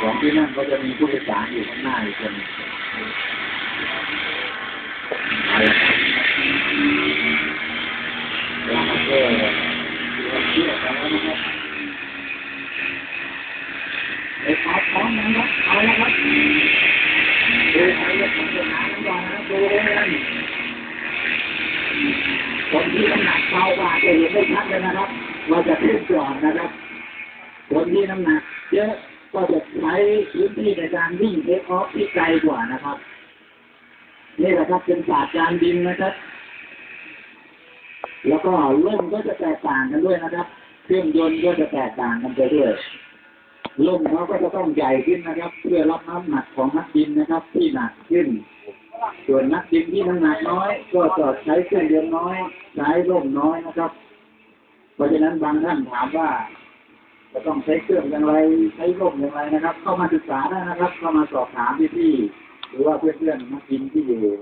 ของที่นั่นก็จะมีผู้โดยสารอยู่ข้างหน้าอีกคนเอาละครับแล้วก็เชื่อเชื่อกันแล้วนะครับไอ้ขอพร้อมนะครับเอาละครับดูใครจะทำสนามกันก่อนนะครับดูเลยนคนที่น้ำหนักเบากว่าจะเห็นได้ชัดเลยนะครับว่าจะขึ้นก่อนนะครับ คนที่น้ำหนักเยอะก็จะใช้พื้นที่ในการวิ่งเทคออฟที่ไกลกว่านะครับ นี่แหละครับเป็นศาสตร์การบินนะครับ แล้วก็ล่มก็จะแตกต่างกันด้วยนะครับ เครื่องยนต์ก็จะแตกต่างกันไปด้วยล่มเขาก็จะต้องใหญ่ขึ้นนะครับ เพื่อรับน้ำหนักของนักบินนะครับ ที่หนักขึ้น ส่วนนักบินที่น้ำหนักน้อย ก็จะใช้เครื่องยนต์น้อย ใช้ล่มน้อยนะครับ เพราะฉะนั้นบางท่านถามว่า จะต้องใช้เครื่องอย่างไรใช้ร่มอย่างไรนะครับ เข้ามาศึกษาได้นะครับ เข้ามาสอบถามพี่ๆหรือว่าเพื่อนๆนักบินที่อยู่